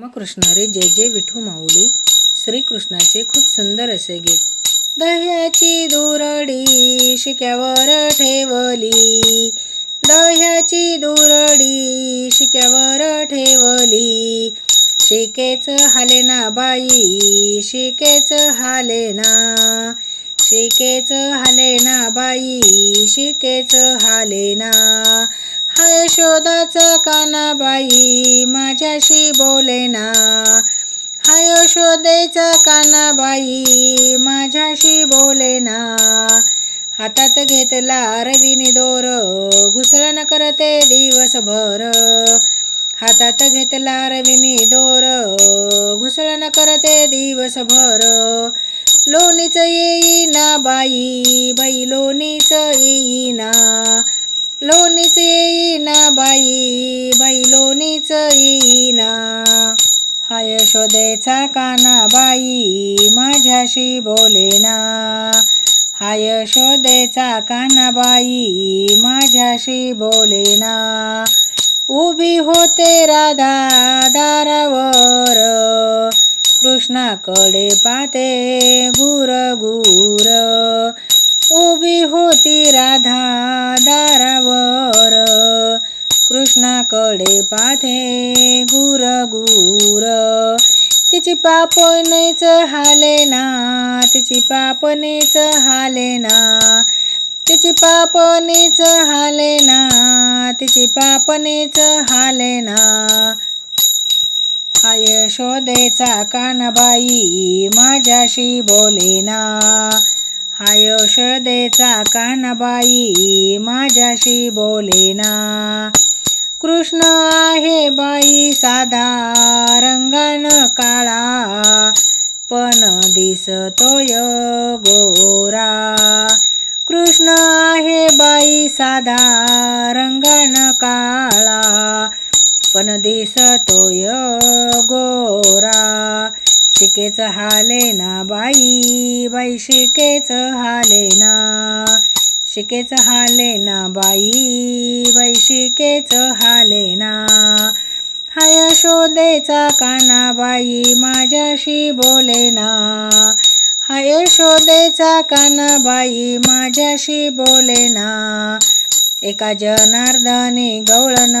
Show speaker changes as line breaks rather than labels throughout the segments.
रामकृष्ण रे जय जय विठू माऊली. श्रीकृष्णाचे खूप सुंदर असे गीत. दह्याची दुरडी शिक्यावर ठेवली. दह्याची दुरडी शिक्यावर ठेवली. शिकेच हालेना बाई शिकेच हालेना शिकेच हालेना बाई शिकेच हालेना यशोदाचा कानाबाई काना बाई माझ्याशी बोलेना हाय यशोदेचा काना बाई माझ्याशी बोलेना हातात घेतला रवीने दोर घुसळण करते दिवसभर. हातात घेतला रविनी दोर घुसळण करते दिवसभर. लोणीच येईना बाई बाई लोणीच येईना. लोणीच येईना बाई बाई लोणीच येईना. हाय शोधेचा काना बाई माझ्याशी बोलेना. हाय शोधेचा काना बाई माझ्याशी बोलेना. उभी होते राधा दारावर कृष्णाकडे पाते गुर गुर कृष्णाकडे पाथे गुर गुर. तिची पापणीच हाले ना. तिची पापणीच हाले ना. तिची पापणीच हाले ना. तिची पापणीच हाले ना. हाय शोधेचा कानबाई माझ्याशी बोलेना हाय शोधेचा कानबाई माझ्याशी बोलेना कृष्ण आहे बाई साधा रंगान काळा. पण दिसतोय गोरा. कृष्ण आहे बाई साधा रंगान काळा. पण दिसतोय गोरा. शिकेच हाले ना बाई बाई शिकेच हाले ना. शिकेच हाले ना बाई. बाई हालेना. हाले ना हाय शोधेचा काना बाई माझ्याशी बोलेना. हाय शोधेचा काना बाई माझ्याशी बोलेना. एका जनार्दनी गवळण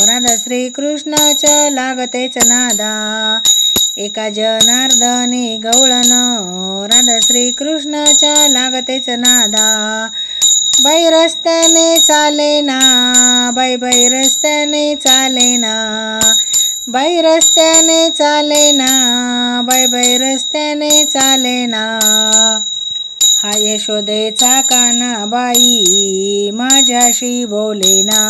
राधा श्रीकृष्णाच्या लागतेच नादा. एका जनार्दनी गवळण राधा श्रीकृष्णाच्या लागतेच नादा. बाई रस्त्याने चाले ना बाई बाई रस्त्याने चाले ना. बाई रस्त्याने चाले ना बाई बाई रस्त्याने चाले ना. हा यशोदेचा काना बाई माझ्याशी बोले ना.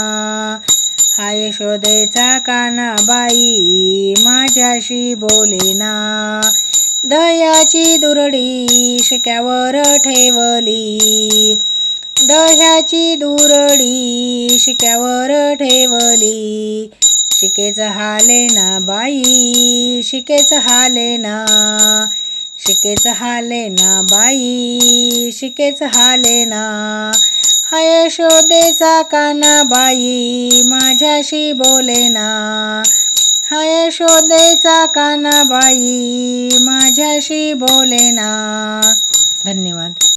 हा यशोदेचा काना बाई माझ्याशी बोलेना दह्याची दुरडी शिक्यावर ठेवली. दह्याची दुरडी शिक्यावर ठेवली. शिकेच हाले ना बाई शिकेच हाले ना. शिकेच हाले ना बाई शिकेच हाले ना. हाय शोधेचा काना बाई माझ्याशी बोलेना हाय शोधेचा काना बाई माझ्याशी बोलेना धन्यवाद.